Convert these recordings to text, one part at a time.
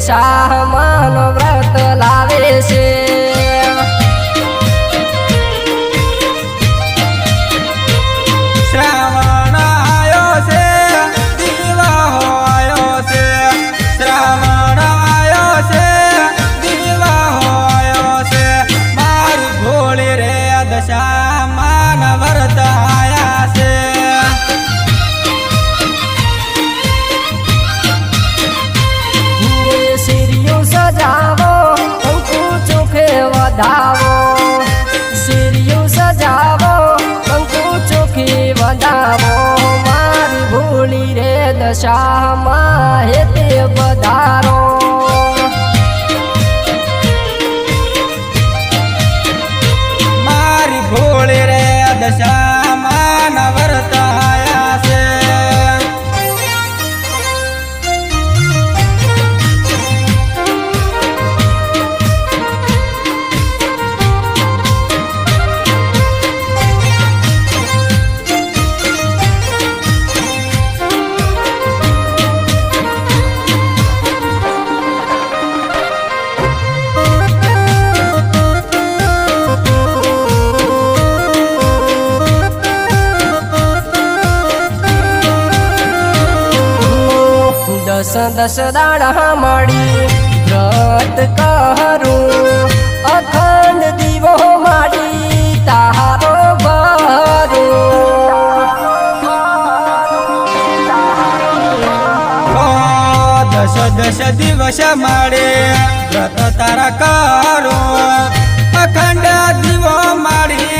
દશામાં વ્રત વધાવો. શિરિયું સજાવો કંકુ ચોખી વધાવો. મારી ભૂલી રે દશામાં દસ દસ દાડા મળી વ્રત કરું. અખંડ દીવો મારી તારો ઓ દસ દસ દિવસ મળે વ્રત તારા કરો. અખંડ દીવો મારી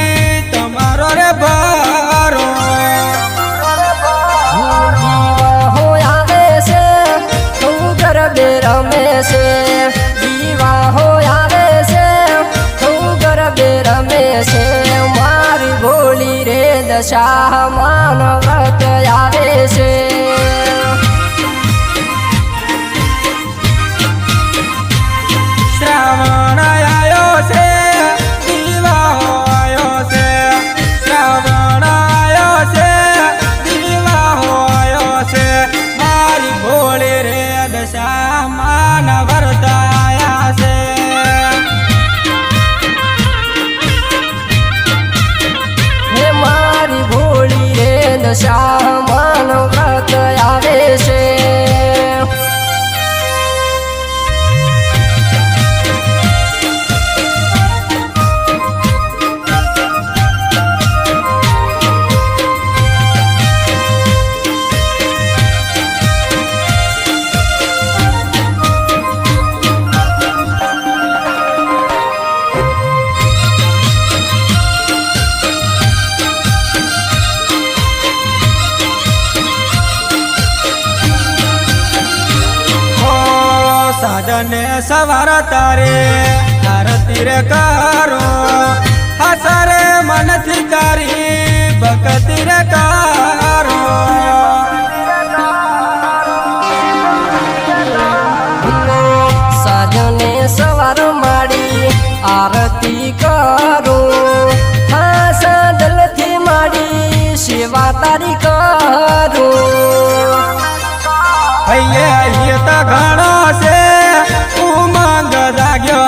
રે માનવત આવે છે. શ્રાવણ આયો છે દીવાહો આયો છે. શ્રાવણ આયો છે દીવાહો આયો છે. રે દશા સવાર તારે.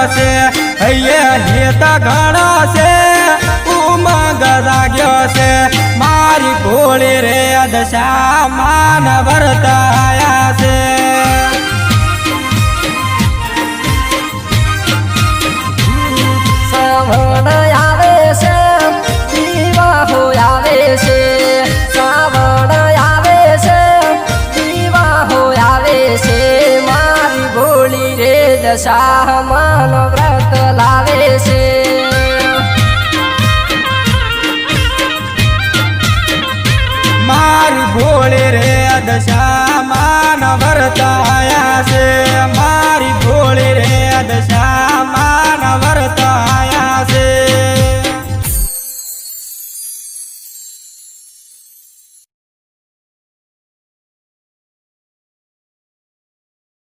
છે. હૈયે હૈયે તો ઘણો છે. ઉમંગ જાગ્યો છે. મારી ભોળી રે દશા માન વર્તાયા રે માનો વ્રત લાવે છે. મારી ભોળી રે દશા